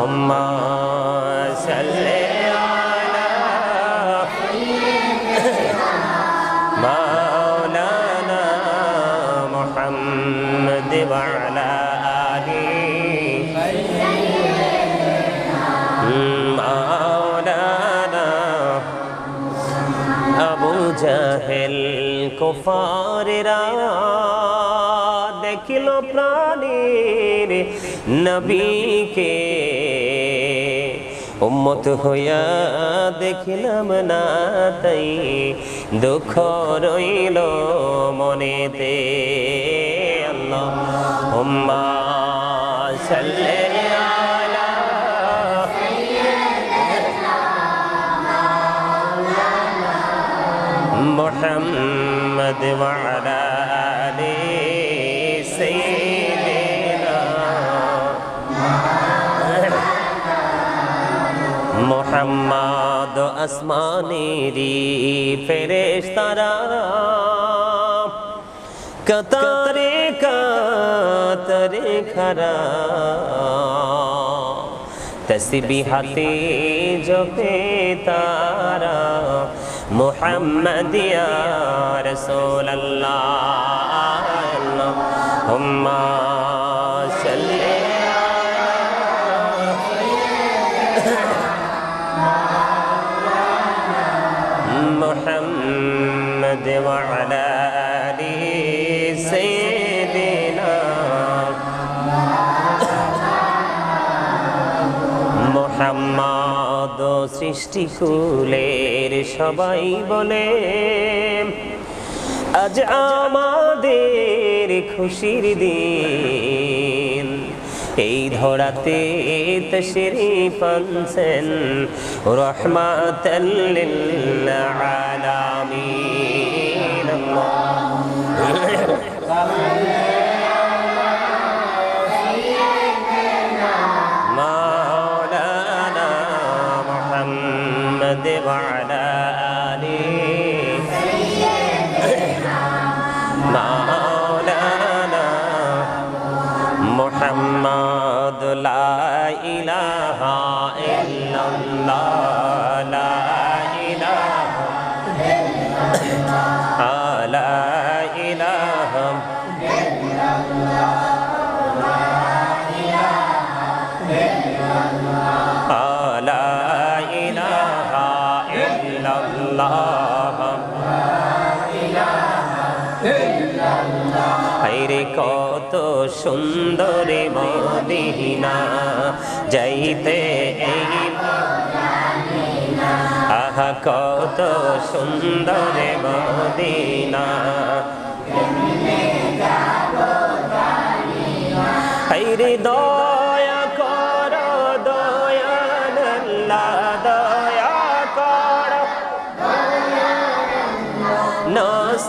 اللهم صل على مولانا محمد وعلى آله مولانا আবু জাহেল কুফারেরা দেখিল প্রাণীর নবীকে উম্মত হইয়া দেখিলাম না তাই দুঃখ রইল মনেতে আল্লাহ হুম্মা সাল্লি আলা محمد وعلى মোহাম্মদ আসমানেরি ফেরেশতারা কতারে কাতরে খরা। তসবিহাতে জপে তারা। মুহাম্মদিয়া রাসূলুল্লাহ। হুম্মা সাল্লি محمد وعلى آل سيدنا মোহাম্মদ সৃষ্টি কুলের সবাই বলে আজ আমাদের খুশির দিন এই ধরাতে তশরি পানছেন রহমাতাল্লিল আলামিন محمد وعلى آله مولانا محمد لا إله إلا الله হাইরে কত সুন্দর মদিনা যাইতে এই আহা কত সুন্দর মদিনা। হাইরে দয়া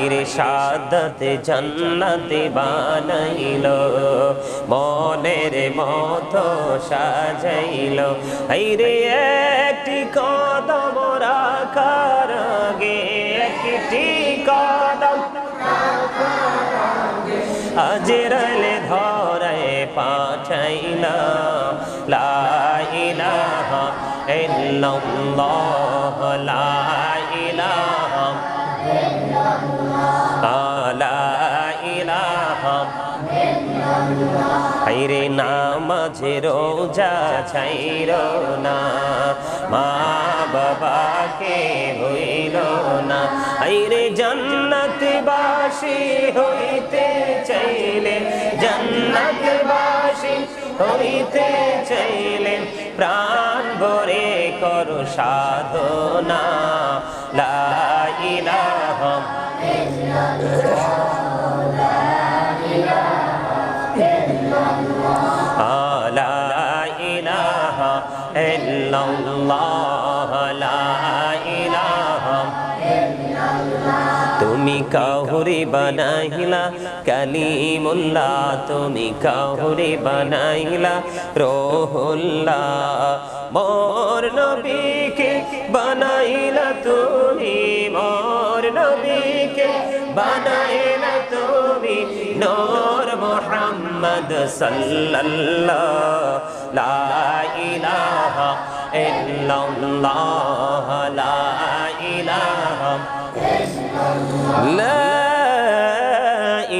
হাইরে সাদত জন্নত বানাইল, মনের মতো সাজাইল। হাইরে একটি কদম রাখার আগে, একটি কদম আজরালে ধরে পাঠাইল। লা ইলাহা ইল্লাল্লাহ, লা হাইরে নামাজে রোজা ছাইর না, মা বাবাকে হইল না। হাইরে জান্নাত বাসী হইতে চাইলে জান্নাত বাসী হইতে চাইলে প্রাণ ভরে করো সাধনা। লা তুমি কাহুরি বানাইলা কালিমুল্লাহ তুমি কাহুরি বানাইলা রোহুল্লাহ মোর নবীকে বানাইলা নূর মোহাম্মদ সাল্লাল্লাহ, লা ইলাহা ইল্লাল্লাহ, লা ইলাহা লা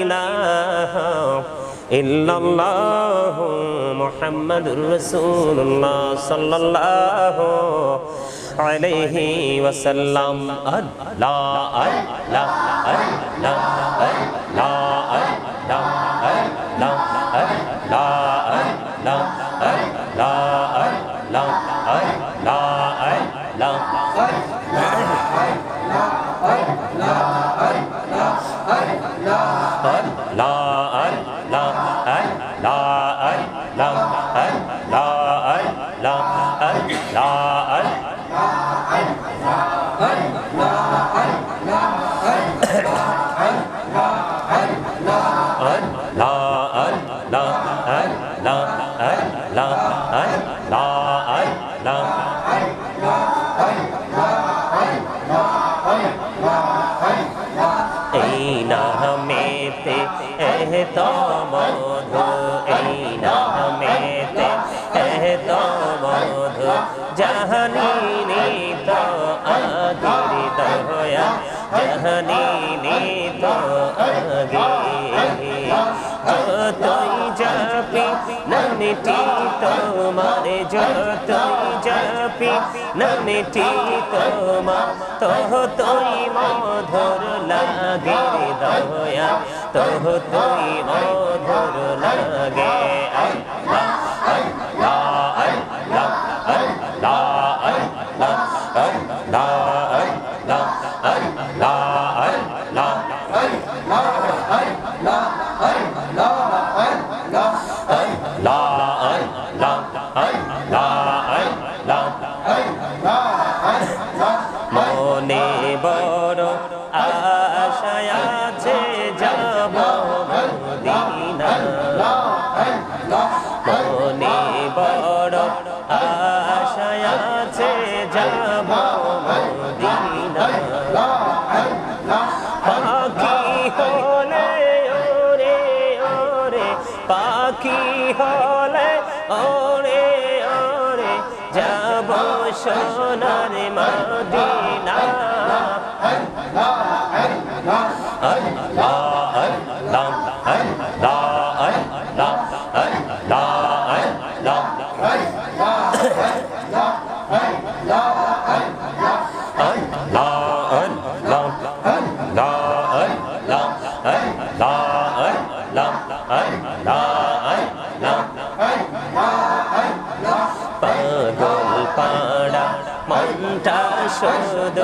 ইলাহা ইল্লাল্লাহ মুহাম্মাদুর রাসূলুল্লাহ সাল্লাল্লাহু আলাইহি ওয়াসাল্লাম। আল্লাহ আল্লাহ আল্লাহ। long ấy la ấy long ấy la ấy long ấy la ấy long ấy la ấy la ấy la ấy la ấy la ấy la ấy la ấy la ấy la ấy la ấy la ấy la ấy la জাহানি তো আগে যতই যাপি নামটি তোমার যতই যাপি নামটি তোমার তহ তুই মধুর লাগে দয়া তহ তুই মধুর লাগে Sona. মনটা শোধ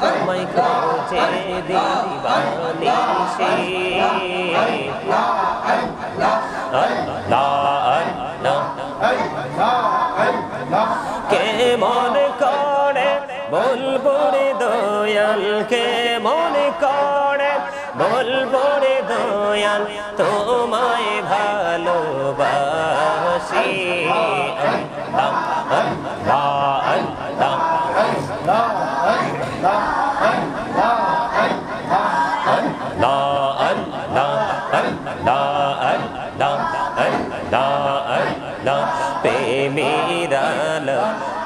তোমায় খোঁজে দিবানিশি কে মনে করে বলব রে দয়াল কে মনে করে বলব রে দয়াল তোমায় ভালোবাসি প্রেমিরাল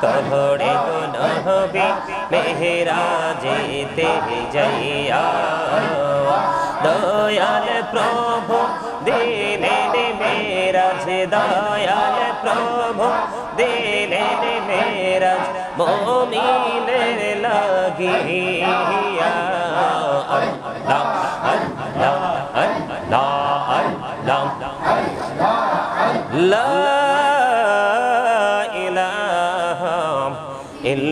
কহড়ে নহবি মেহরা যেতে যাইয়া দয়াল প্রভু দিলেন মেরাজ দয়াল প্রভু দিলেন মেরাজ মোমিনের লাগিয়া আল্লাহ আল্লাহ আল্লাহ আল্লাহ লা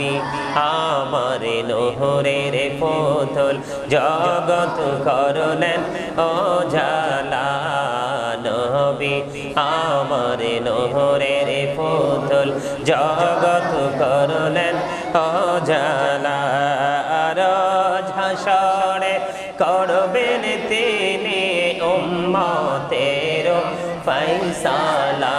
আনহবি আমার নহরের পুতুল জগত করলেন ও জালা নবী। আমার নহরের পুতুল জগত করলেন ও জালা হাসরে করবেন তিনি উম্মতের ফৈসালা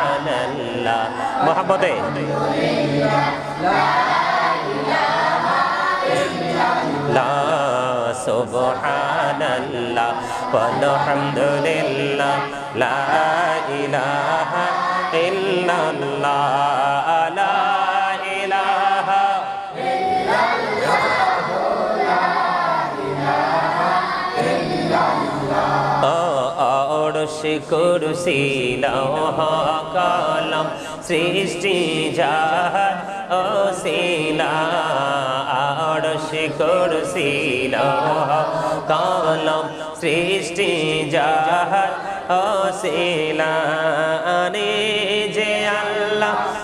লা সুবহানাল্লাহ ওয়ালহামদুলিল্লাহ লা ইলাহা ইল্লাল্লাহ লা কুরসি লৌহ কলম সৃষ্টি যাহার অশিলা আড়শ কুরসি লৌহ কলম সৃষ্টি যাহার অশিলা আনে যে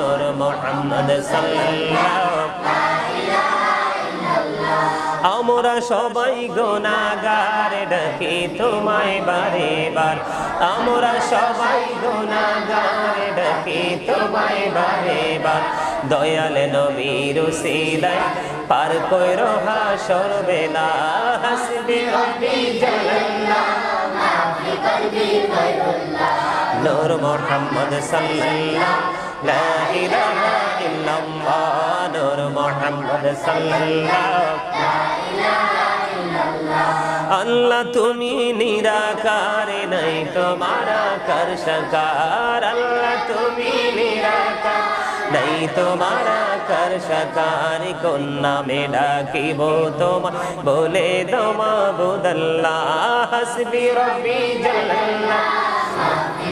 নূর মোহাম্মদ আমরা সবাই গোনাগার ডাকি তোমায় বারে বার আমরা সবাই গোনাগার ডাকি তোমায় বারে বার দয়াল নবীর সিলাই পার কইরো হাসর বেলা। হাসবি রব্বি জাল্লাল্লাহ মাফি গায়রুল্লাহ নূর মোহাম্মদ সাল্লাল্লাহু লা ইলাহা ইল্লাল্লাহ নূর আল্লাহ তুমি নিরাকার নাই তোমারা কর সকার আল্লাহ তুমি নিরাকার নাই তোমারা কর সকার কোন নামে ডাকিব তোমা বলে তোমা বুদল্লাহ হাসবি রব্বি জাল্লাল্লাহ।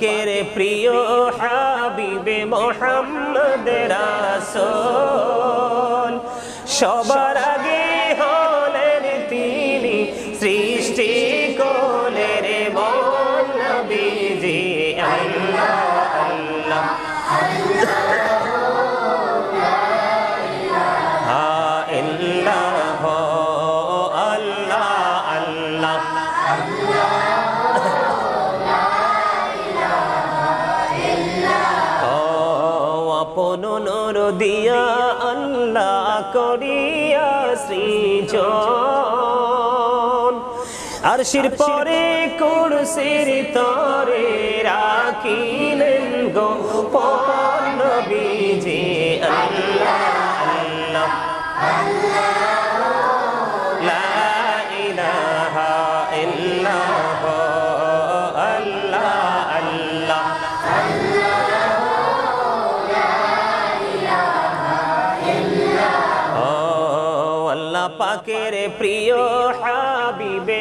পাকের প্রিয় হাবিবে মোহাম্মদ রাসূল সবার আগে হলেন তিনি সৃষ্টি সৃজন আর শির পরে কুরসির তরে রাখিলেন গো পন বিজে আল্লাহ আল্লাহ লা পাকের প্রিয় হাবিবে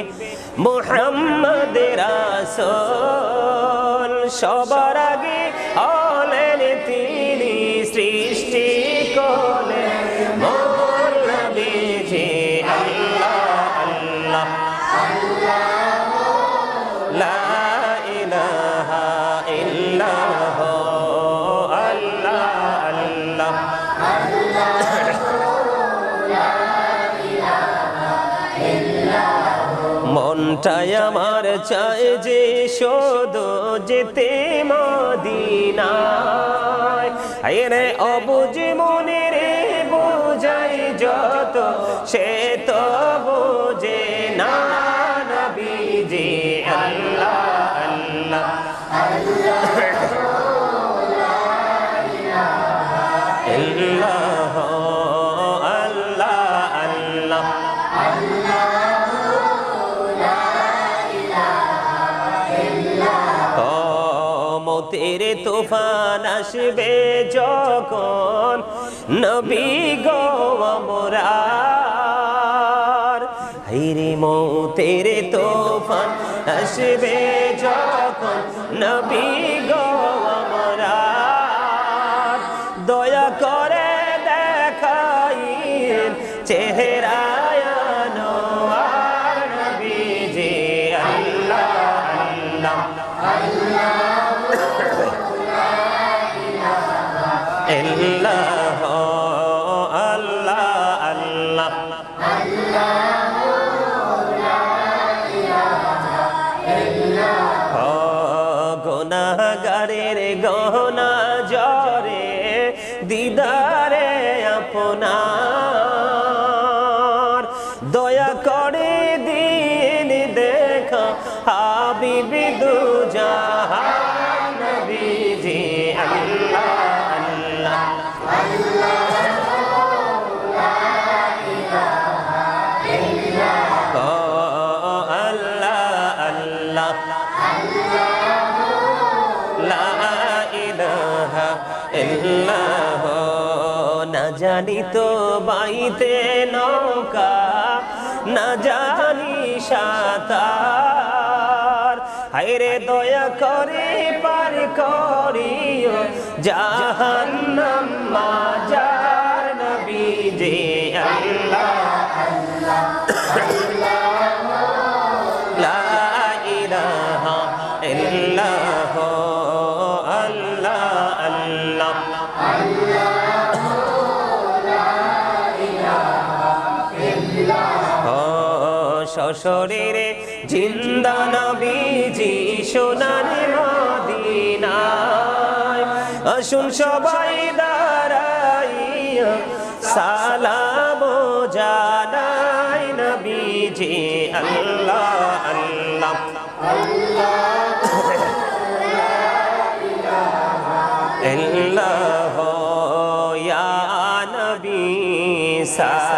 মোহাম্মদ রাসূল সবার মনটাই আমার চায় যে শোধ যেতে মদিনায়। রে অবুঝ মনে রে বোঝাই যত, সে তো বোঝে না নবীজি আল্লাহ আল্লাহ। ইল্লাহ তুফান আসবে যখন নবী গো আমরার। হাইরে মতের তুফান আসবে যখন নবী গো আমরার। দয়া করে দেখাই চেহারায় হাবিবি দু নবীজি আল্লাহ আল্লাহ না জানি তো বাইতে নৌকা না জানি সাঁতার হায়রে দয়া করে পার করিও জাহান্নাম মাজার ইলাহা ইল্লাহ আল্লাহ সশরীরে জিন্দা নবীজি সোনার মদিনায়। আসুন সবাই দাঁড়াইয়া সালাম জানাই নবীজি, আল্লাহ আল্লাহ। ইল্লাহ ইয়া নবী, সালাম।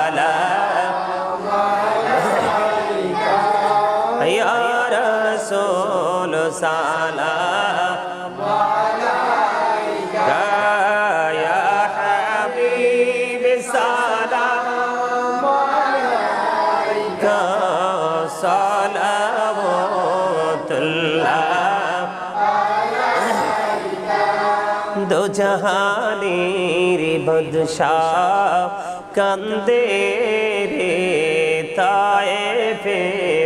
رسول سلام علیک یا حبیب سلام صلوات اللہ دو جہانی ری بدشاہ کندے ری تائے پہ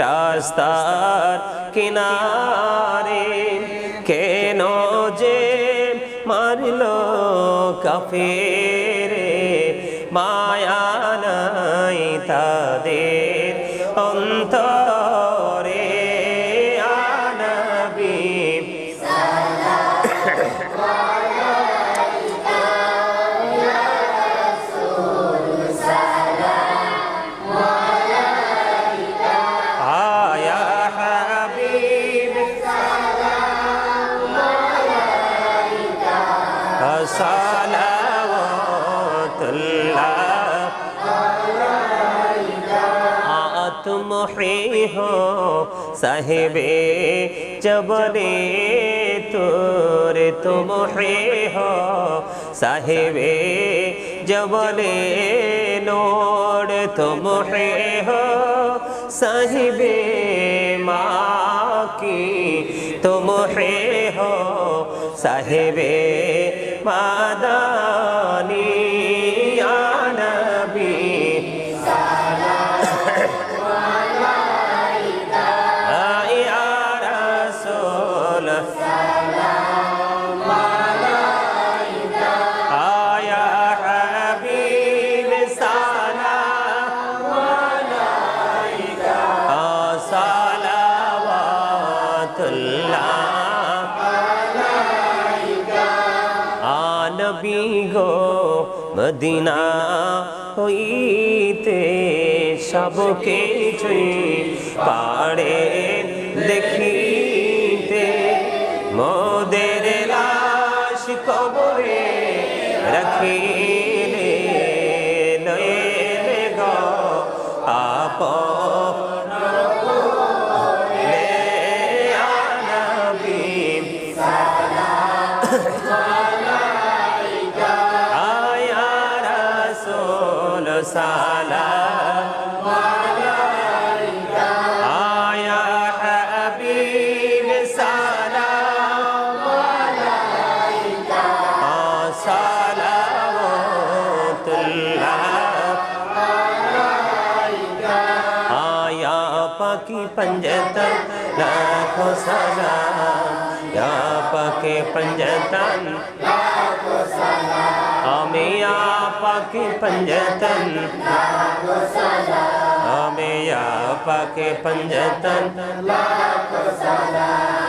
রাস্তার কিনারে কেন যে মারল কাফেরে মায়া নাই তাদের অন্তরে। হো সাহেবে চবরে তোরে তুম হে হো সাহেবে জবলে নোড় তুম হে হো সাহেবে মা কি তুম হে হো সাহেবে মাদানী কিছুই পারে দেখিতে মোদের লাশ কবরে রাখিলে লয়ে গ আপ लाखों सलाम या पाके पंजतन हमें या पाके पंजतन हमें या पाके पंजतन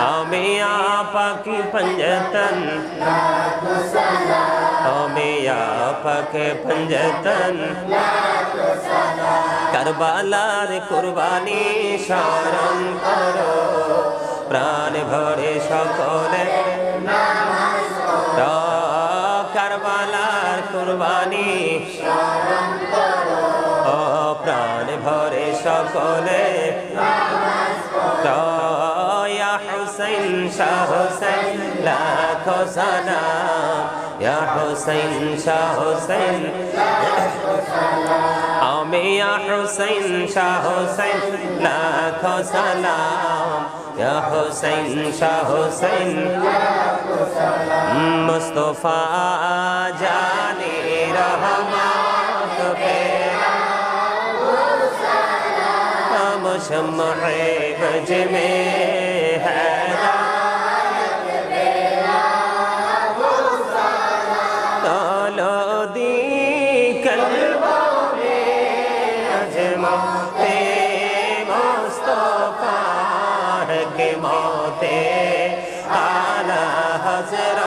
हमें या पाकी पंजतन हमें या पाके पंजतन কারবালার কুরবানি স্মরণ করো প্রাণ ভরে সকলে তো কারবালার কুরবানি ও প্রাণ ভরে সকলে তো ইয়া হুসাইন শাহ হুসাইন হোসানা। ইয়া হোসাইন, শাহ হোসাইন। আমি ইয়া হোসাইন, শাহ হোসাইন, লাখ সালাম। ইয়া হোসাইন, শাহ হোসাইন। মুস্তফা জানে রহমান পেরা شمع بجمعها হতে আলা হাজরা